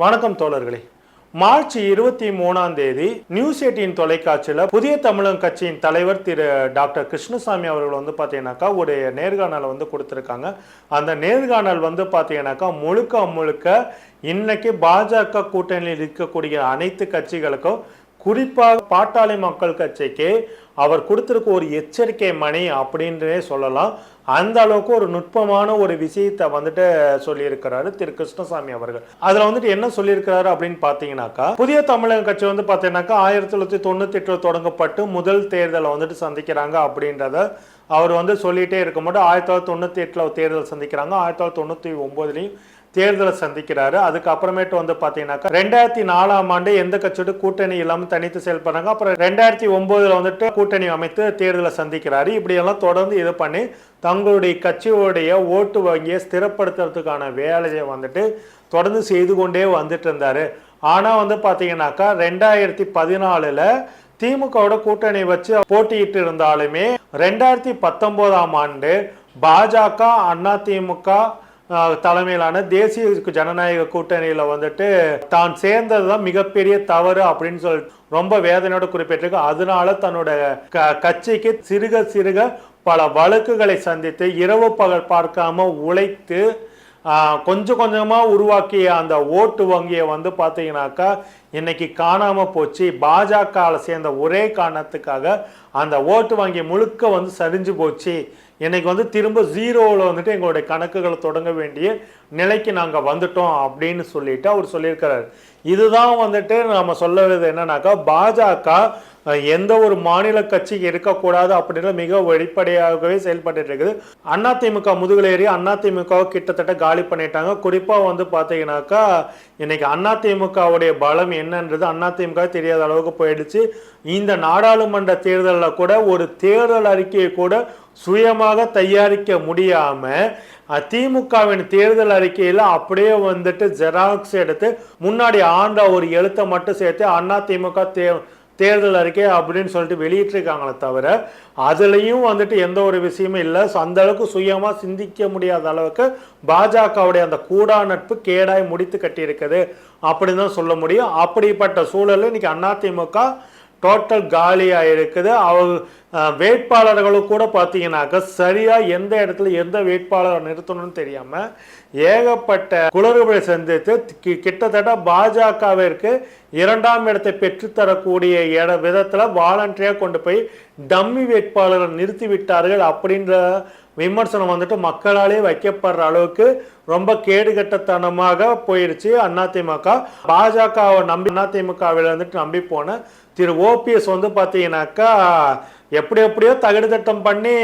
வணக்கம் தோழர்களே. மார்ச் இருபத்தி மூணாம் தேதி நியூஸ் எயிட்டின் தொலைக்காட்சியில் புதிய தமிழகம் கட்சியின் தலைவர் திரு டாக்டர் கிருஷ்ணசாமி அவர்கள் வந்து பார்த்தீங்கன்னாக்கா ஒரு நேர்காணலை வந்து கொடுத்துருக்காங்க. அந்த நேர்காணல் வந்து பார்த்தீங்கன்னாக்கா முழுக்க முழுக்க இன்னைக்கு பாஜக கூட்டணியில் இருக்கக்கூடிய அனைத்து கட்சிகளுக்கும் குறிப்பாக பாட்டாளி மக்கள் கட்சிக்கு அவர் கொடுத்துருக்க ஒரு எச்சரிக்கை மணி அப்படின்றே சொல்லலாம். அந்த அளவுக்கு ஒரு நுட்பமான ஒரு விஷயத்தை வந்துட்டு சொல்லியிருக்கிறாரு திரு கிருஷ்ணசாமி அவர்கள். அதில் வந்துட்டு என்ன சொல்லியிருக்கிறாரு அப்படின்னு பார்த்தீங்கன்னாக்கா புதிய தமிழக கட்சி வந்து பார்த்தீங்கன்னாக்கா ஆயிரத்தி தொள்ளாயிரத்தி தொண்ணூத்தி எட்டுல தொடங்கப்பட்டு முதல் தேர்தலை வந்துட்டு சந்திக்கிறாங்க அப்படின்றத அவர் வந்து சொல்லிட்டே இருக்கும்போது ஆயிரத்தி தொள்ளாயிரத்தி தொண்ணூத்தி எட்டுல தேர்தல் சந்திக்கிறாங்க. ஆயிரத்தி தொள்ளாயிரத்தி தொண்ணூத்தி ஒன்பதுலையும் தேர்தலை சந்திக்கிறாரு. அதுக்கப்புறமேட்டு வந்து பார்த்தீங்கன்னாக்கா ரெண்டாயிரத்தி நாலாம் ஆண்டு எந்த கட்சியோட கூட்டணி இல்லாமல் தனித்து செயல்படுறாங்க அப்புறம் ரெண்டாயிரத்தி ஒன்பதுல வந்துட்டு கூட்டணி அமைத்து தேர்தலை சந்திக்கிறாரு. இப்படியெல்லாம் தொடர்ந்து இது பண்ணி தங்களுடைய கட்சியோடைய ஓட்டு வங்கியை ஸ்திரப்படுத்துறதுக்கான வேலையை வந்துட்டு தொடர்ந்து செய்து கொண்டே வந்துட்டு இருந்தாரு. ஆனால் வந்து பார்த்தீங்கன்னாக்கா ரெண்டாயிரத்தி பதினாலில் திமுகவோட கூட்டணி வச்சு போட்டியிட்டு இருந்தாலுமே ரெண்டாயிரத்தி பத்தொன்பதாம் ஆண்டு பாஜக அதிமுக திமுக தலைமையிலான தேசிய ஜனநாயக கூட்டணியில் வந்துட்டு தான் சேர்ந்தது தான் மிகப்பெரிய தவறு அப்படின்னு சொல்லி ரொம்ப வேதனையோட குறிப்பிட்டிருக்கு. அதனால தன்னோட க கட்சிக்கு சிறுக சிறுக பல வழக்குகளை சந்தித்து இரவு பகல் பார்க்காம உழைத்து கொஞ்சம் கொஞ்சமாக உருவாக்கிய அந்த ஓட்டு வங்கியை வந்து பார்த்தீங்கன்னாக்கா இன்னைக்கு காணாமல் போச்சு. பாஜகவில் சேர்ந்த ஒரே காரணத்துக்காக அந்த ஓட்டு வங்கி முழுக்க வந்து சரிஞ்சு போச்சு. இன்னைக்கு வந்து திரும்ப ஜீரோவில் வந்துட்டு எங்களுடைய கணக்குகளை தொடங்க வேண்டிய நிலைக்கு நாங்கள் வந்துட்டோம் அப்படின்னு சொல்லிட்டு அவர் சொல்லியிருக்கிறார். இதுதான் வந்துட்டு நம்ம சொல்லுவது என்னன்னாக்கா பாஜக எந்த ஒரு மாநில கட்சி இருக்கக்கூடாது அப்படின்னு மிக வெளிப்படையாகவே செயல்பட்டு இருக்குது. அதிமுக முதுகுலேறி அதிமுக கிட்டத்தட்ட காலி பண்ணிட்டாங்க. குறிப்பாக வந்து பார்த்தீங்கன்னாக்கா இன்னைக்கு அதிமுகவுடைய பலம் என்னன்றது அதிமுக தெரியாத அளவுக்கு போயிடுச்சு. இந்த நாடாளுமன்ற தேர்தலில் கூட ஒரு தேர்தல் அறிக்கையை கூட சுயமாக தயாரிக்க முடியாம திமுகவின் தேர்தல் அறிக்கையில் அப்படியே வந்துட்டு ஜெராக்ஸ் எடுத்து முன்னாடி ஆண்ட ஒரு எழுத்தை மட்டும் சேர்த்து அண்ணா திமுக தே தேர்தல் அறிக்கை அப்படின்னு சொல்லிட்டு வெளியிட்டிருக்காங்களே தவிர அதுலேயும் வந்துட்டு எந்த ஒரு விஷயமும் இல்லை. ஸோ அந்த அளவுக்கு சுயமாக சிந்திக்க முடியாத அளவுக்கு பாஜகவுடைய அந்த கூடா நட்பு கேடாய் முடித்து கட்டியிருக்குது அப்படின்னு தான் சொல்ல முடியும். அப்படிப்பட்ட சூழலில் இன்னைக்கு அதிமுக டோட்டல் காலியாக இருக்குது அவங்க வேட்பாளர்களும் கூட பார்த்தீங்கன்னாக்க சரியாக எந்த இடத்துல எந்த வேட்பாளரை நிறுத்தணும்னு தெரியாமல் ஏகப்பட்ட குளறுபடி சந்தித்து கி- கிட்டத்தட்ட பாஜகவிற்கு இரண்டாம் இடத்தை பெற்றுத்தரக்கூடிய இட விதத்தில் வாலண்டியாக கொண்டு போய் டம்மி வேட்பாளரை நிறுத்திவிட்டார்கள் அப்படின்ற விமர்சனம் வந்துட்டு மக்களாலே வைக்கப்படுற அளவுக்கு ரொம்ப கேடுகட்டத்தனமாக போயிடுச்சு அதிமுக பாஜகவை நம்பி அதிமுகவில் வந்துட்டு நம்பி போன திரு ஓபிஎஸ் வந்து பார்த்தீங்கன்னாக்கா எப்படி எப்படியோ தகுடு தட்டம் பண்ணி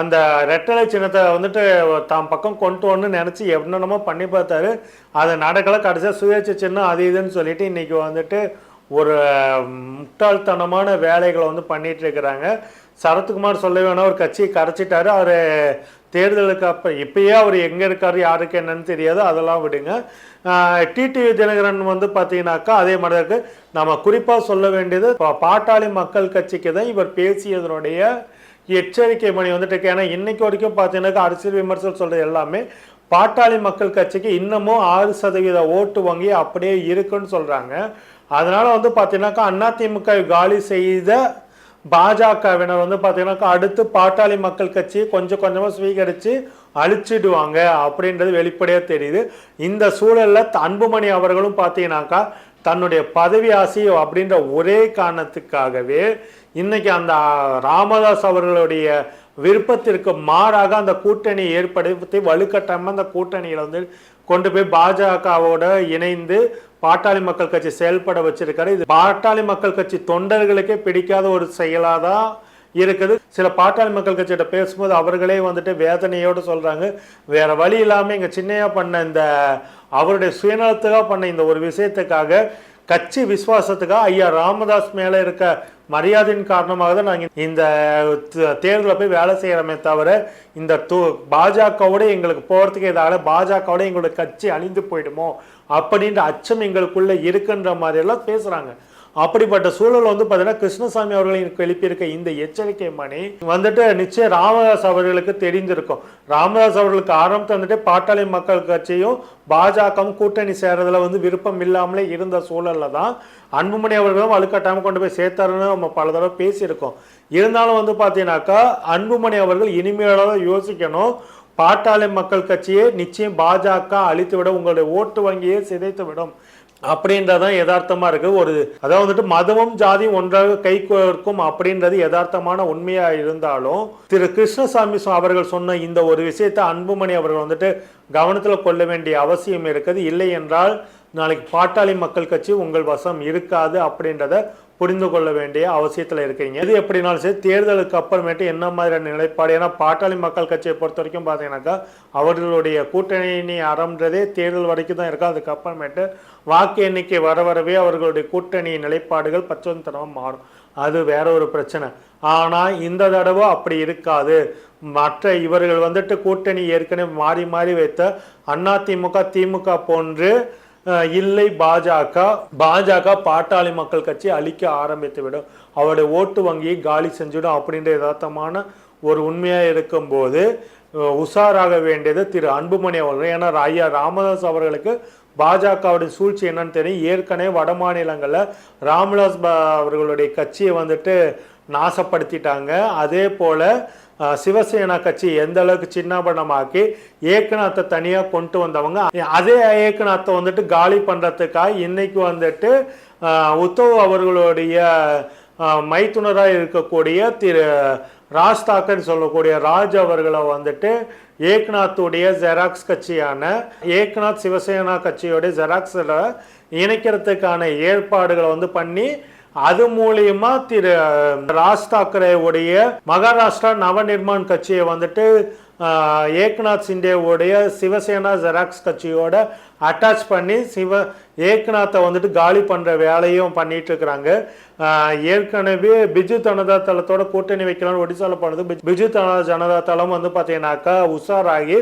அந்த ரெட்டலை சின்னத்தை வந்துட்டு தாம் பக்கம் கொண்டு வரணும்னு நினச்சி என்னென்னமோ பண்ணி பார்த்தாரு. அது நடக்கல. கடைசியாக சுயேட்சை சின்னம் அது இதுன்னு சொல்லிட்டு இன்னைக்கு வந்துட்டு ஒரு முட்டாள்தனமான வேலைகளை வந்து பண்ணிட்டு இருக்கிறாங்க. சரத்குமார் சொல்ல வேணா ஒரு கட்சியை கரைச்சிட்டாரு. அவர் தேர்தலுக்கு அப்போ இப்பயே அவர் எங்கே இருக்காரு யாருக்கு என்னன்னு தெரியாது. அதெல்லாம் விடுங்க. டிடிவி தினகரன் வந்து பார்த்தீங்கன்னாக்கா அதே மாதிரி இருக்குது இருக்கு. நம்ம குறிப்பாக சொல்ல வேண்டியது பாட்டாளி மக்கள் கட்சிக்கு தான் இவர் பேசியதனுடைய எச்சரிக்கை மணி வந்துட்டு இருக்கு. ஏன்னா இன்னைக்கு வரைக்கும் பார்த்தீங்கன்னாக்கா அரசியல் விமர்சனம் சொல்றது எல்லாமே பாட்டாளி மக்கள் கட்சிக்கு இன்னமும் ஆறு சதவீத ஓட்டு வங்கி அப்படியே இருக்குன்னு சொல்றாங்க. அதனால வந்து பார்த்தீங்கன்னாக்கா அதிமுக காலி செய்த பாஜகவினர் வந்து பார்த்தீங்கன்னா அடுத்து பாட்டாளி மக்கள் கட்சி கொஞ்சம் கொஞ்சமாக சுவீகரித்து அழிச்சிடுவாங்க அப்படின்றது வெளிப்படையாக தெரியுது. இந்த சூழலில் அன்புமணி அவர்களும் பார்த்தீங்கன்னாக்கா தன்னுடைய பதவி ஆசை அப்படின்ற ஒரே காரணத்துக்காகவே இன்னைக்கு அந்த ராமதாஸ் அவர்களுடைய விருப்பத்திற்கு மாறாக அந்த கூட்டணி ஏற்படுத்தி வலுக்கட்டாமல் அந்த கூட்டணியில் வந்து கொண்டு போய் பாஜகவோட இணைந்து பாட்டாளி மக்கள் கட்சி செயல்பட வச்சிருக்காரு. இது பாட்டாளி மக்கள் கட்சி தொண்டர்களுக்கே பிடிக்காத ஒரு செயலாக தான் இருக்குது. சில பாட்டாளி மக்கள் கட்சியிட்ட பேசும்போது அவர்களே வந்துட்டு வேதனையோடு சொல்றாங்க. வேற வழி இல்லாமல் எங்க சின்னையா பண்ண இந்த அவருடைய சுயநலத்துக்காக பண்ண இந்த ஒரு விஷயத்துக்காக கட்சி விசுவாசத்துக்காக ஐயா ராமதாஸ் மேலே இருக்க மரியாதையின் காரணமாக தான் நாங்கள் இந்த தேர்தலில் போய் வேலை செய்கிறோமே தவிர இந்த தூ பாஜகவோட எங்களுக்கு போகிறதுக்கு எதாவது பாஜகவோட எங்களோட கட்சி அழிந்து போயிடுமோ? அப்படின்ற அச்சம் எங்களுக்குள்ளே இருக்குன்ற மாதிரியெல்லாம் பேசுகிறாங்க அப்படிப்பட்ட சூழல் வந்து பார்த்தீங்கன்னா கிருஷ்ணசாமி அவர்களுக்கு எழுப்பியிருக்க இந்த எச்சரிக்கை மணி வந்துட்டு நிச்சயம் ராமதாஸ் அவர்களுக்கு தெரிஞ்சிருக்கும். ராமதாஸ் அவர்களுக்கு ஆரம்பத்தில் வந்துட்டு பாட்டாளி மக்கள் கட்சியும் பாஜகவும் கூட்டணி சேர்றதுல வந்து விருப்பம் இல்லாமலே இருந்த சூழல்ல தான் அன்புமணி அவர்களும் வலுக்கட்டாம கொண்டு போய் சேர்த்தாருன்னு நம்ம பல தடவை பேசியிருக்கோம். இருந்தாலும் வந்து பார்த்தீங்கன்னாக்கா அன்புமணி அவர்கள் இனிமேலாக யோசிக்கணும். பாட்டாளி மக்கள் கட்சியை நிச்சயம் பாஜக அழித்து விட உங்களுடைய ஓட்டு வங்கியை சிதைத்து விடும் அப்படின்றதான் யதார்த்தமா இருக்கு. ஒரு அதாவது வந்துட்டு மதமும் ஜாதியும் ஒன்றாக கை கோர்க்கும் அப்படின்றது யதார்த்தமான உண்மையா இருந்தாலும் திரு கிருஷ்ணசாமி அவர்கள் சொன்ன இந்த ஒரு விஷயத்தை அன்புமணி அவர்கள் வந்துட்டு கவனத்துல கொள்ள வேண்டிய அவசியம் இருக்குது. இல்லை என்றால் நாளைக்கு பாட்டாளி மக்கள் கட்சி உங்கள் வசம் இருக்காது அப்படின்றத புரிந்து கொள்ள வேண்டிய அவசியத்தில் இருக்கீங்க. எது எப்படினாலும் சரி தேர்தலுக்கு அப்புறமேட்டு என்ன மாதிரியான நிலைப்பாடு? ஏன்னா பாட்டாளி மக்கள் கட்சியை பொறுத்த வரைக்கும் பார்த்தீங்கன்னாக்கா அவர்களுடைய கூட்டணி அறம்ன்றதே தேர்தல் வரைக்கும் தான் இருக்கும். அதுக்கப்புறமேட்டு வாக்கு எண்ணிக்கை வர வரவே அவர்களுடைய கூட்டணி நிலைப்பாடுகள் பச்சோந்தனமாக மாறும். அது வேற ஒரு பிரச்சனை. ஆனால் இந்த தடவை அப்படி இருக்காது. மற்ற இவர்கள் வந்துட்டு கூட்டணி ஏற்கனவே மாறி மாறி வைத்த அதிமுக திமுக போன்று இல்லை பாஜக பாஜக பாட்டாளி மக்கள் கட்சி அழிக்க ஆரம்பித்து விடும் அவருடைய ஓட்டு வங்கியை காலி செஞ்சிடும் அப்படின்ற யதார்த்தமான ஒரு உண்மையாக இருக்கும்போது உஷாராக வேண்டியது திரு அன்புமணி அவர்கள். ஏன்னா ஐயா ராமதாஸ் அவர்களுக்கு பாஜகவுடைய சூழ்ச்சி என்னன்னு தெரியும். ஏற்கனவே வட மாநிலங்களில் ராமதாஸ் அவர்களுடைய கட்சியை வந்துட்டு நாசப்படுத்திட்டாங்க. அதே போல் சிவசேனா கட்சி எந்த அளவுக்கு சின்னாபனமாக்கி ஏக்கநாத்தை தனியாக கொண்டு வந்தவங்க அதே ஏக்கநாத்தை வந்துட்டு காலி பண்ணுறதுக்காக இன்னைக்கு வந்துட்டு உத்தவ் அவர்களுடைய மைத்துனராக இருக்கக்கூடிய திரு ராஜ் தாக்கர்னு சொல்லக்கூடிய ராஜ் அவர்களை வந்துட்டு ஏக்நாத்துடைய ஜெராக்ஸ் கட்சியான ஏக்நாத் சிவசேனா கட்சியோடைய ஜெராக்ஸில் இணைக்கிறதுக்கான ஏற்பாடுகளை வந்து பண்ணி அது மூலியமா திரு ராஜ் தாக்கரேவுடைய மகாராஷ்டிரா நவநிர்மாண் கட்சியை வந்துட்டு ஏக்நாத் சிண்டேவுடைய சிவசேனா ஜெராக்ஸ் கட்சியோட அட்டாச் பண்ணி சிவ ஏக்நாத்தை வந்துட்டு காலி பண்ணுற வேலையும் பண்ணிட்டு இருக்கிறாங்க ஏற்கனவே பிஜு ஜனதா தளத்தோட கூட்டணி வைக்கலாம்னு ஒடிசால போனது. பிஜு- ஜனதா தளம் வந்து பார்த்தீங்கன்னாக்கா உஷாராகி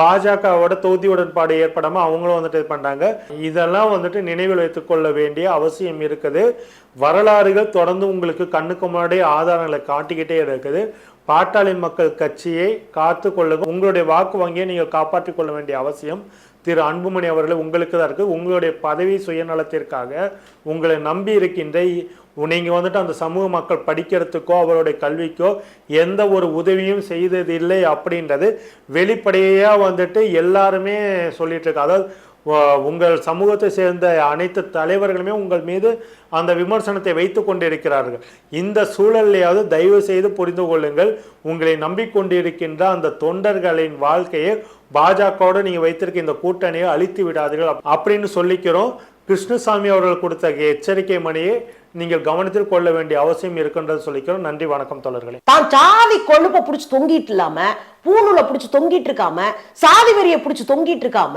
பாஜகவோட தொகுதி உடன்பாடு ஏற்படாம அவங்களும் வந்துட்டு இது பண்றாங்க. இதெல்லாம் வந்துட்டு நினைவில் வைத்துக் கொள்ள வேண்டிய அவசியம் இருக்குது. வரலாறுகள் தொடர்ந்து உங்களுக்கு கண்ணுக்கு முன்னாடி ஆதாரங்களை காட்டிக்கிட்டே இருக்குது. பாட்டாளி மக்கள் கட்சியை காத்து கொள்ளுங்க உங்களுடைய வாக்கு வங்கியை நீங்கள் காப்பாற்றிக் கொள்ள வேண்டிய அவசியம். திரு அன்புமணி அவர்கள் உங்களுக்கு தான் இருக்குது. உங்களுடைய பதவி சுயநலத்திற்காக உங்களை நம்பி இருக்கின்ற நீங்கள் வந்துட்டு அந்த சமூக மக்கள் படிக்கிறதுக்கோ அவருடைய கல்விக்கோ எந்த ஒரு உதவியும் செய்ததில்லை அப்படின்றது வெளிப்படையாக வந்துட்டு எல்லாருமே சொல்லிட்டு இருக்கு அதாவது உங்கள் சமூகத்தை சேர்ந்த அனைத்து தலைவர்களுமே உங்கள் மீது அந்த விமர்சனத்தை வைத்து கொண்டிருக்கிறார்கள். இந்த சூழலையாவது தயவு செய்து புரிந்து கொள்ளுங்கள். உங்களை நம்பிக்கொண்டிருக்கின்ற அந்த தொண்டர்களின் வாழ்க்கையை பாஜகவோடு நீங்கள் வைத்திருக்க இந்த கூட்டணியை அழித்து விடாதீர்கள். அப்படின்னு சொல்லிக்கிறோம். கிருஷ்ணசாமி அவர்கள் கொடுத்த எச்சரிக்கை மணியை நீங்கள் கவனத்தில் கொள்ள வேண்டிய அவசியம் இருக்குன்றது சொல்லிக்கிறோம். நன்றி வணக்கம் தோழர்களே. தான் சாதி கொழுப்ப பிடிச்சி தொங்கிட்டு இல்லாம பூணூலை பிடிச்சி தொங்கிட்டு இருக்காம சாதி வெறியை பிடிச்சி தொங்கிட்டு இருக்காம